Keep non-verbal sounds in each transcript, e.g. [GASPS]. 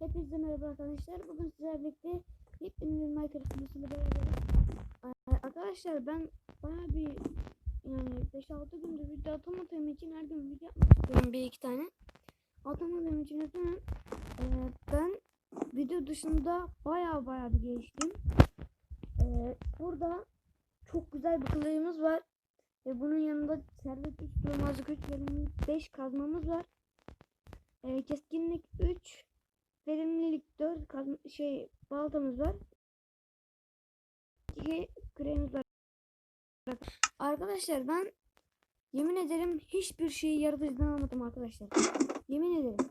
Hepinize merhaba arkadaşlar. Bugün sizlerle birlikte yepyeni bir Minecraft videosuyla beraberiz. Arkadaşlar ben baya bir yani 5-6 gündür video atamadığım için her gün video yapmak istiyorum bir iki tane. Atamadığım için neden? Ee, ben video dışında baya baya bir geliştim. Ee, burada çok güzel bir kılıcımız var. Ve bunun yanında servet 3 durmazlık 3 verimlilik 5 kazmamız var. Ee, keskinlik 3 verimlilik 4 kazma, şey baltamız var. 2 küreğimiz var. Arkadaşlar ben yemin ederim hiçbir şeyi yaratıcıdan almadım arkadaşlar. Yemin ederim.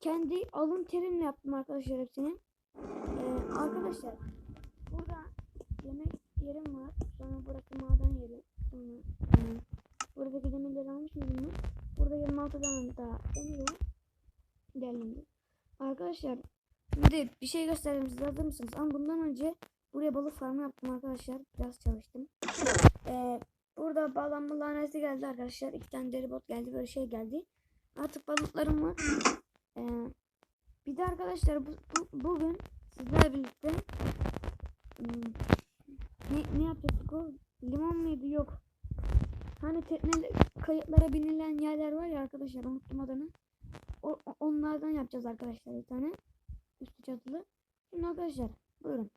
Kendi alın terimle yaptım arkadaşlar hepsini. Ee, arkadaşlar burada yemek yerim var. Sonra burası maden yeri. Sonra e, buradaki demirleri almış mıydım? Burada 26 tane daha demir var. Geldim. Arkadaşlar şimdi bir şey göstereyim size hazır mısınız? Ama bundan önce buraya balık farmı yaptım arkadaşlar. Biraz çalıştım. Ee, burada bağlanma lanesi geldi arkadaşlar. İki tane deri bot geldi. Böyle şey geldi. Artık balıklarım var. Ee, bir de arkadaşlar bu, bu- bugün sizlerle birlikte hmm, ne, ne yapacaktık o? Limon muydu? Yok. Hani tekne kayıtlara binilen yerler var ya arkadaşlar unuttum adını. O, onlardan yapacağız arkadaşlar bir tane. Üstü çatılı. Şimdi arkadaşlar buyurun.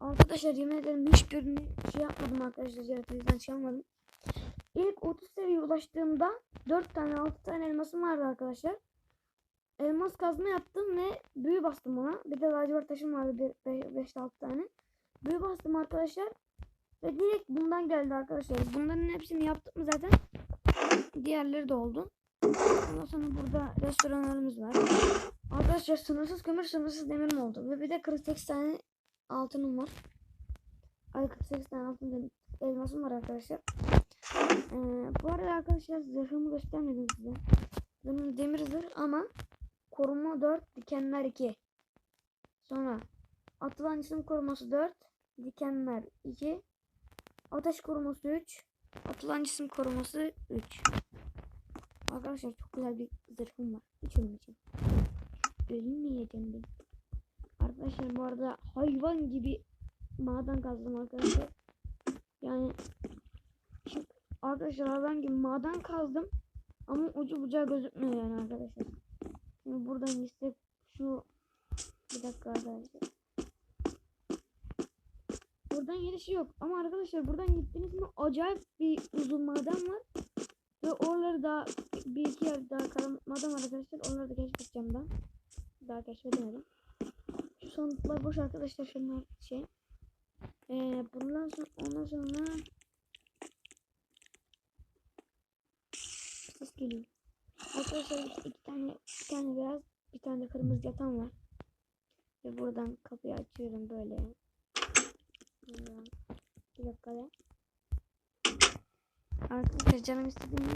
Arkadaşlar yemin ederim hiçbirini şey yapmadım arkadaşlar. Yaratıcıdan şey yapmadım. İlk 30 seviyeye ulaştığımda 4 tane 6 tane elmasım vardı arkadaşlar. Elmas kazma yaptım ve büyü bastım ona. Bir de lacivert taşım vardı 5-6 tane. Büyü bastım arkadaşlar. Ve direkt bundan geldi arkadaşlar. Bunların hepsini yaptık mı zaten? Diğerleri de oldu. Ondan sonra burada restoranlarımız var. Arkadaşlar sınırsız kömür sınırsız demirim oldu. Ve bir de 48 tane altınım var. Ay 48 tane altın dem- elmasım var arkadaşlar. Ee, bu arada arkadaşlar zırhımı göstermedim size. Benim demir zırh ama koruma 4 dikenler 2. Sonra atılan cisim koruması 4 dikenler 2. Ateş koruması 3. Atılan cisim koruması 3. Arkadaşlar çok güzel bir zırhım var. Hiç ölmeyeceğim. Ölmeyeceğim ben. Arkadaşlar bu arada hayvan gibi maden kazdım arkadaşlar. Yani şimdi arkadaşlar hayvan gibi maden kazdım. Ama ucu bucağı gözükmüyor yani arkadaşlar. Şimdi buradan gitsek şu bir dakika arkadaşlar. Buradan girişi yok. Ama arkadaşlar buradan gittiniz mi acayip bir uzun maden var. Ve oraları da bir iki yer daha var arkadaşlar. Onları da keşfedeceğim ben. Daha keşfedemedim. Şu sandıklar boş arkadaşlar şunlar şey. Ee, bundan sonra ondan sonra ses geliyor. Arkadaşlar iki tane bir tane beyaz bir tane de kırmızı yatan var. Ve buradan kapıyı açıyorum böyle. Buradan. Bir dakika ya. Arkadaşlar canım istediğim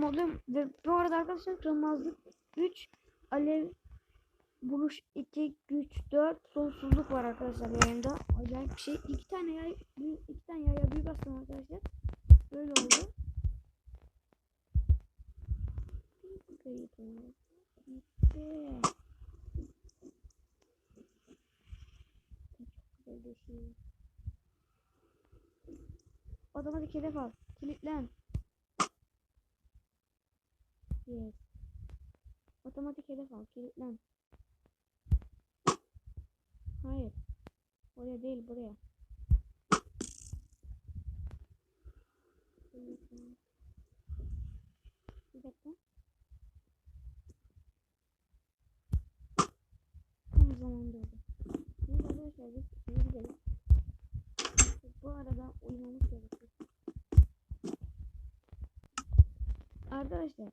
okumalıyım. Ve bu arada arkadaşlar kırmızılık 3 alev buluş 2 güç 4 sonsuzluk var arkadaşlar yayında. Acayip bir şey. İki tane yay iki tane yaya büyük bastım arkadaşlar. Böyle oldu. Otomatik hedef al. Kilitlen. Yes. Otomatik hedef al. Kilitlen. Hayır. Oraya değil buraya. Bir dakika. Tam zamanında oldu. Neyse arkadaşlar biz şimdi gidelim. Bu arada uyumamız gerekiyor. Arkadaşlar.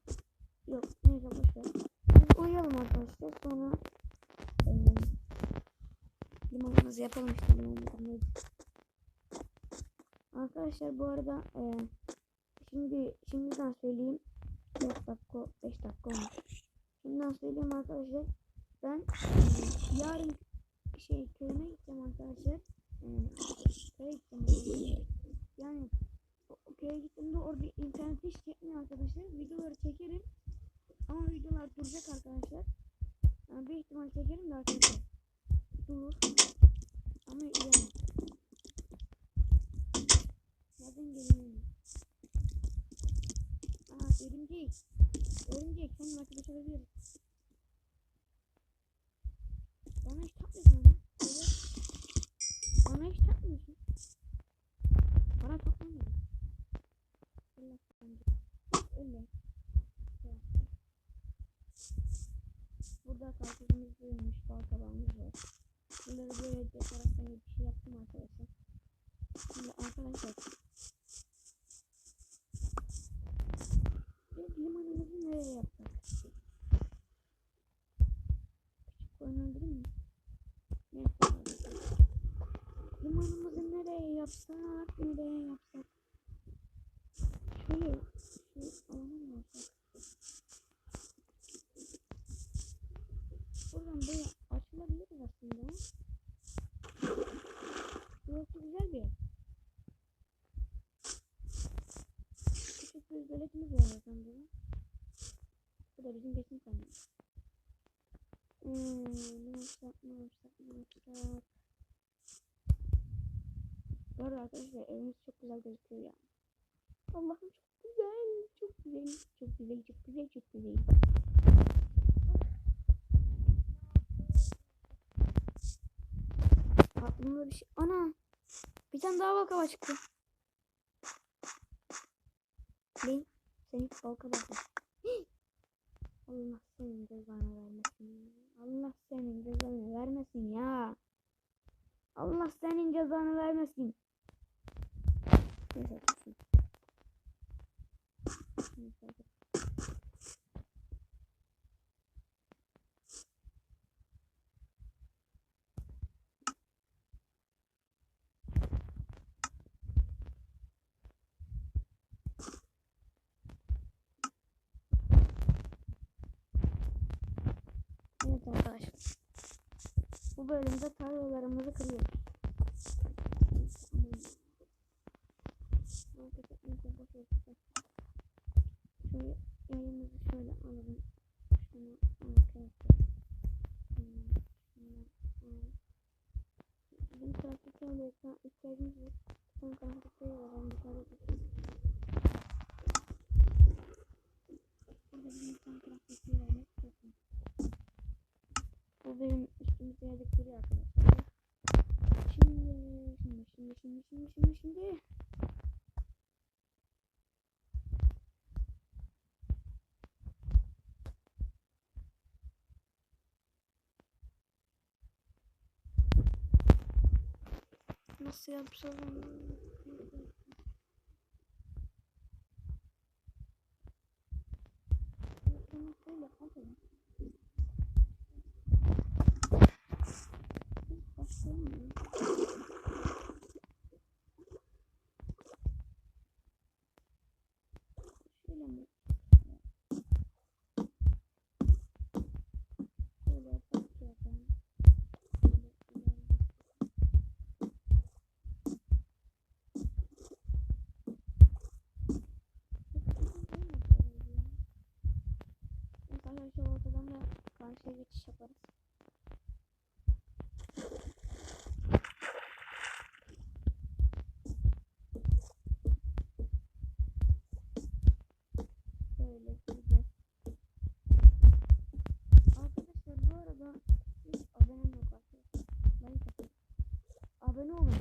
Arkadaşlar. Sonra eee limonumuzu yapalım işte limonumuzu. Arkadaşlar bu arada eee şimdi şimdiden söyleyeyim. 4 dakika 5 dakika olmuş. Şimdiden söyleyeyim arkadaşlar. Ben eee, yarın şey köyüme gideceğim arkadaşlar. Eee köye gideceğim. Yani o köye gittiğimde orada internet hiç çekmiyor arkadaşlar. Videoları çekerim. Ama videolar duracak arkadaşlar. Ee, ihtimal çekerim de arkadaşlar. Durur. Ama yani. Nereden geliyor? Aa örümcek. Örümcek senin arkadaş olabiliriz. Bana hiç takmıyorsun lan. Evet. Bana hiç takmıyorsun. Bana takmıyorsun. Allah sence. Öyle. Şey Karpuzumuz büyümüş, bal kabağımız var. Bunları böyle dekorasyon gibi bir şey yaptım arkadaşlar. Şimdi arkadaşlar. Biz limonumuzu nereye yapsak? Küçük koyun öldüreyim mi? Neyse. arkadaşlar. Limonumuzu nereye yapsak? Nereye yapsak? Şöyle şu alana mı yapsak? Buradan böyle açılabiliriz aslında. Burası güzel bir yer. Küçük bir göletimiz var zaten burada. Bu da bizim besin kaynağımız. Hmm, ne yapsak, ne yapsak, ne yapsak. Bu arada arkadaşlar evimiz çok güzel gözüküyor ya. Allah'ım çok güzel, çok güzel, çok güzel, çok güzel, çok güzel. Aklımda bir şey. Ana! Bir tane daha balkaba çıktı. Ben seni balkaba [GASPS] Allah senin cezanı vermesin. Allah senin cezanı vermesin ya. Allah senin cezanı vermesin. Neyse. Neyse, hadi. Evet arkadaşlar. Bu bölümde tarlalarımızı kırıyoruz. Şöyle yayımızı şöyle alalım. Şunu alalım. Bizim tarafta şöyle ihtiyacımız var. Son kanka şey var. Ben bir tane tutayım. Burada bizim son tarafta şey var. Ne istiyorsun? Bu benim üstümüzde yedek duruyor arkadaşlar. Şimdi, şimdi, şimdi, şimdi, şimdi, şimdi, şimdi. Nasıl yapsam? Bunu şöyle alalım. Başlayalım. Şöyle mi? Şöyle yapalım, şöyle yapalım. Şöyle ilerleyelim. Mesela şu ortadan da karşıya geçiş yaparız. Şöyle gideceğiz. Arkadaşlar bu arada hiç abonem yok arkadaşlar. Kapatayım. Abone olun.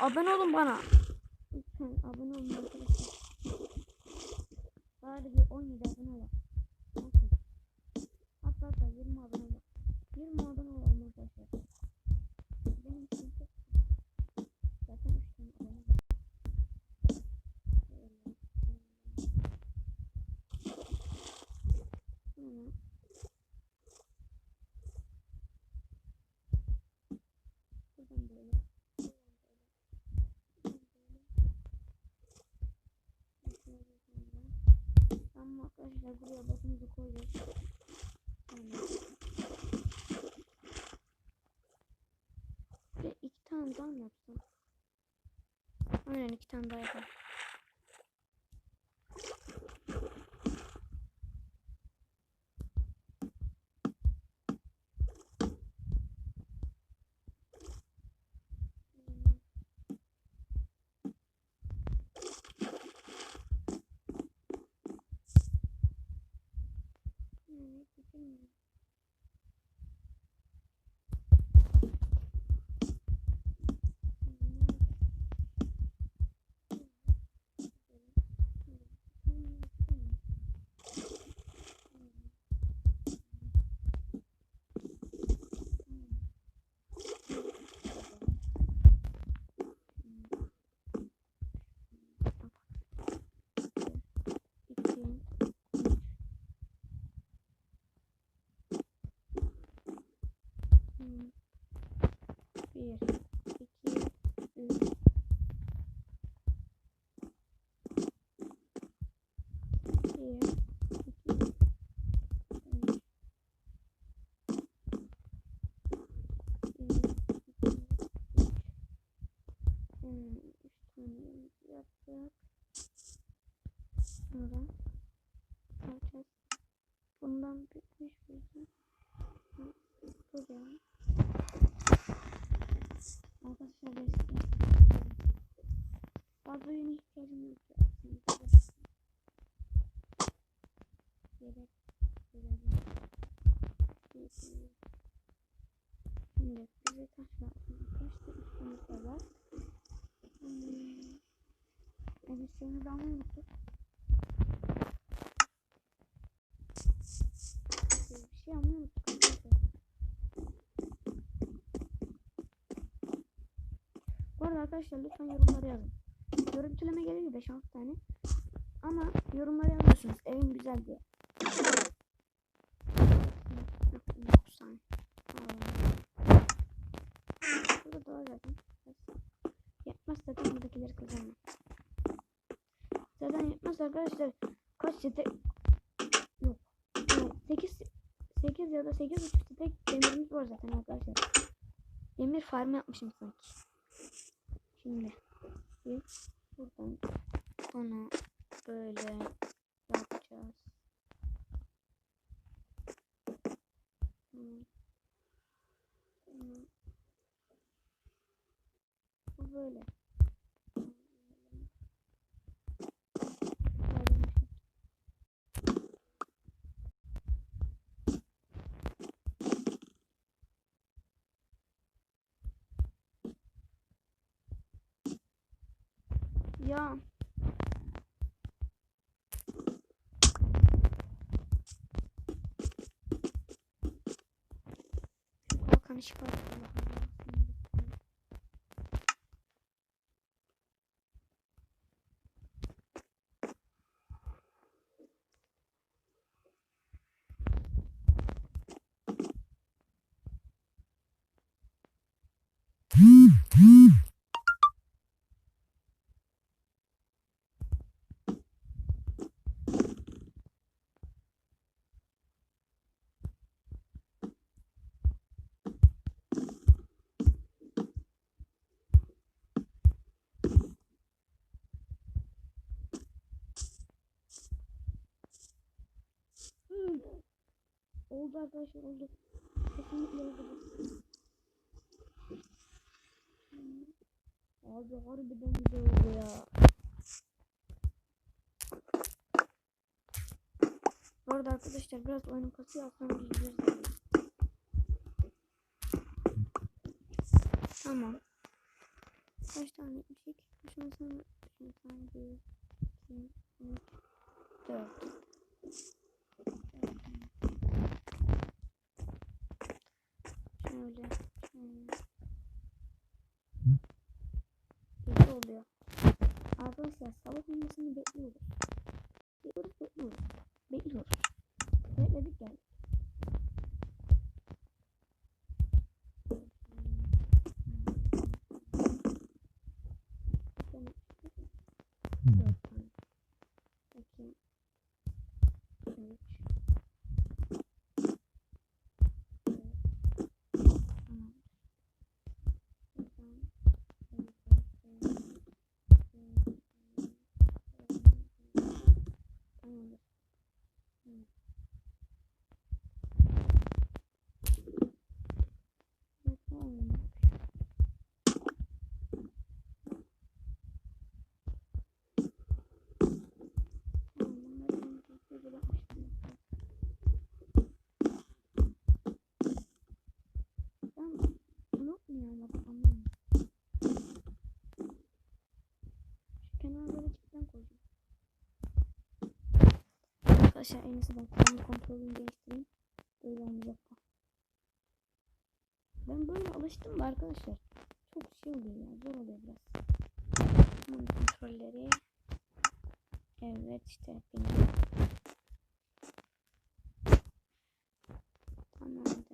Abone olun bana. Lütfen abone olun arkadaşlar. Bir 17 abone var. Olsun. Hatta hatta 20 abone var. 20 abone olalım arkadaşlar. Benim için çok Zaten 3 tane abone var. Şöyle, şöyle. Sonra buradan böyle. Buradan böyle. Buradan böyle. Şöyle sonra. Tamam arkadaşlar buraya bakımızı koyuyoruz. Tamam. Ve iki tane daha mı yapsam? Aynen iki tane daha yapalım. 1, 2, 3. Bir, iki, üç. Bir, iki, üç. Hmm, üç tane yapacak. Sonra. Taş lazım. Taş da üstümüzde var. Hmm. Elbisemizi almayı unuttuk. Bir şey arkadaşlar. Bu arada arkadaşlar lütfen yorumlara yazın. Görüntüleme geliyor 5-6 tane. Ama yorumlara yazıyorsunuz evin güzel diye. Zaten buradakileri kazanmam. Zaten yetmez arkadaşlar. Kaç sete yok. yok. 8 8 ya da 8 buçuk sete demirimiz var zaten arkadaşlar. Demir farmı yapmışım sanki. Şimdi buradan onu böyle yapacağız. Hmm. Hmm. Bu böyle. Böyle. Ya. Şu kalkanı çıkart. Allah Oldu arkadaşlar oldu. Kesinlikle oldu. Abi harbiden güzel oldu ya. Bu arada arkadaşlar biraz oyunun kasıyor aslında gireceğiz. Tamam. Kaç tane içecek? Şunu sana bir tane 2, 3, 4. öyle. Hmm. Kötü oluyor. Arkadaşlar sabah olmasını bekliyoruz. Bekliyoruz bekliyoruz. Bekliyoruz. Bekledik yani. Arkadaşlar en iyisi ben kendi kontrolümü değiştireyim. Böyle olmayacak bu. Ben böyle alıştım da arkadaşlar. Çok şey oluyor ya. Zor oluyor biraz. Bunun kontrolleri. Evet işte benim. Tamamdır.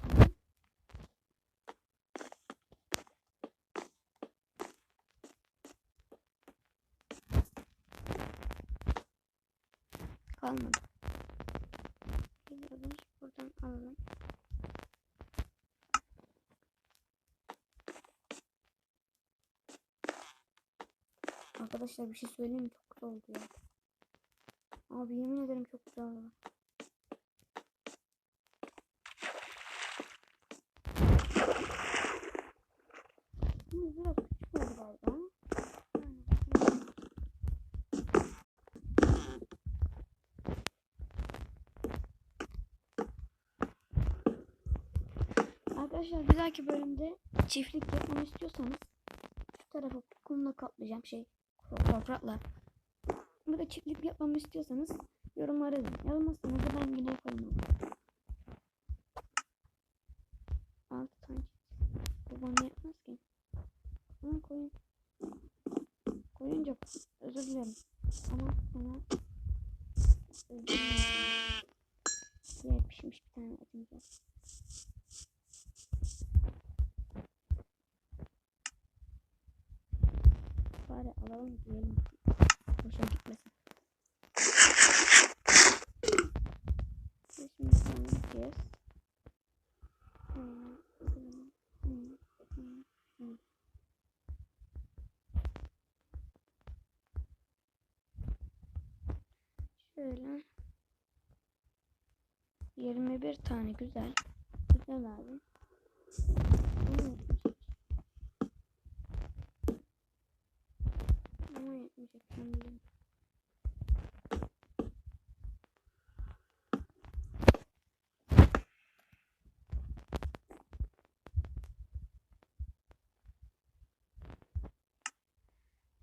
Tamam. Kalmadı. Geliyoruz. Buradan alalım. Arkadaşlar bir şey söyleyeyim mi? Çok güzel oldu ya. Abi yemin ederim çok güzel oldu. Şimdi biraz küçük oldu galiba. Yani, Arkadaşlar bir dahaki bölümde çiftlik yapmamı istiyorsanız şu tarafa kumla kaplayacağım şey toprakla. Burada çiftlik yapmamı istiyorsanız yorumlara yazın. Yazmazsanız da ben yine yaparım. onu. Altı tane çiftlik. Bu bana yetmez ki. Ama koyun. Koyunca özür dilerim. Ama sana özür dilerim. Diğer pişmiş bir tane etimiz var. Bari alalım diyelim. Boşa gitmesin. Biz Şimdi sana gideceğiz. Hmm, hmm, hmm, hmm, hmm. Şöyle. 21 tane güzel. Güzel abi. Ama yetmeyecek ben.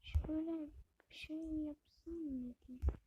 Şöyle bir şey yapsam mıydı?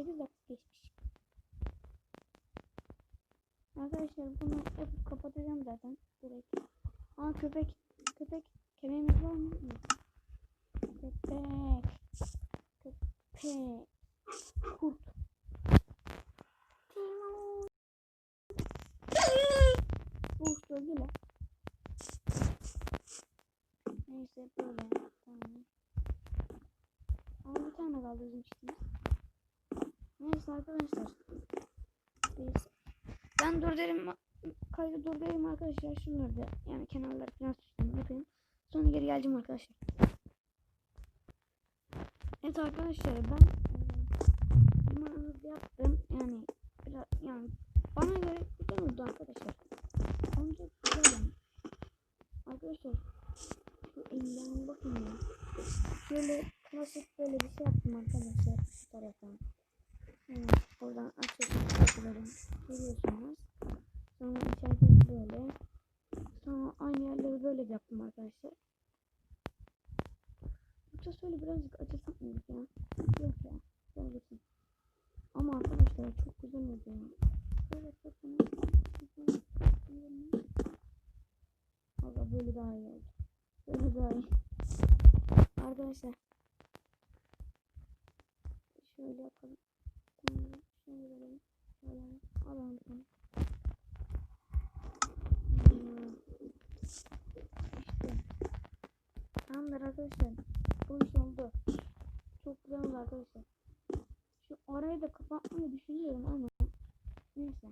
18 dakika geçmiş. Arkadaşlar bunu yapıp kapatacağım zaten direkt. Aa köpek köpek kemiğimiz var mı? Köpek. Köpek. Kurt. Uf öldü lan. Neyse böyle. Tamam. Ama bir tane kaldı bizim çiftimiz. Neyse arkadaşlar. Ben dur derim kaydı dur derim arkadaşlar şunları da yani kenarları falan süsledim yapayım. Sonra geri geleceğim arkadaşlar. Evet arkadaşlar ben numaranızı yaptım yani biraz yani bana göre güzel oldu arkadaşlar. Bence güzel yani. Arkadaşlar şu elimden bakın ya. Şöyle klasik böyle bir şey yaptım arkadaşlar şu taraftan. Görüyorsunuz. Sonra içeride böyle. Sonra aynı yerleri böyle yaptım arkadaşlar. Yoksa şöyle birazcık açılsam mıydık ya? Yok ya. Dursun. Ama arkadaşlar çok güzel oldu ya. Şöyle yapalım. Valla böyle daha iyi oldu. Böyle daha iyi. Arkadaşlar. Şöyle yapalım. Tamam. Şöyle verelim. Şöyle alalım. İşte. Tamamdır arkadaşlar. Bu iş oldu. Çok güzel oldu arkadaşlar. Şu arayı da kapatmayı düşünüyorum ama neyse.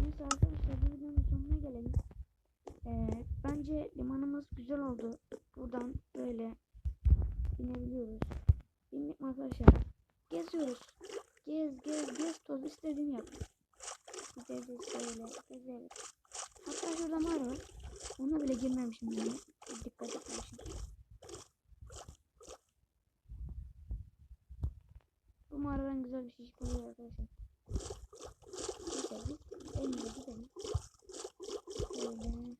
Neyse arkadaşlar bu videonun sonuna gelelim. Ee, bence limanımız güzel oldu. Buradan böyle binebiliyoruz. Bindik mi arkadaşlar? Geziyoruz. Gez gez gez toz istediğini yap. Gideriz böyle gezeriz. Hatta şurada mağara var. Ona bile girmemişim yani. Dikkat etmemişim. Bu mağaradan güzel bir şey çıkıyor arkadaşlar. Neyse biz elimize gidelim. Böyle. Tamam.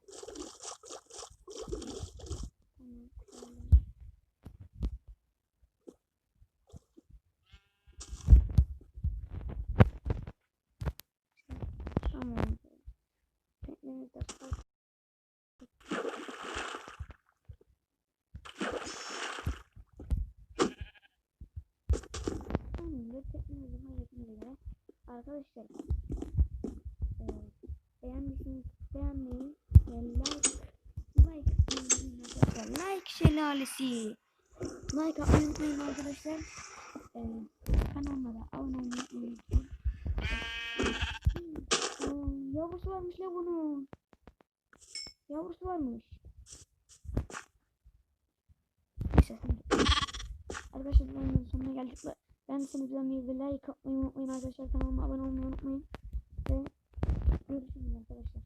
şöyle. Tamam. Teknemiz de kalk. Halletmek üzere. Arkadaşlar eee beğendiyseniz beğenmeyi ve like like arkadaşlar. Like şelalesi. Like atmayı unutmayın arkadaşlar. Eee kanallara abone olmayı unutmayın. Hmm, yavrusu varmış la bunun. Yavrusu varmış. Neyse. Arkadaşlar sonuna geldik. Beğendiyseniz videomu bir like atmayı unutmayın arkadaşlar. Kanalıma abone olmayı unutmayın. Ve görüşürüz arkadaşlar.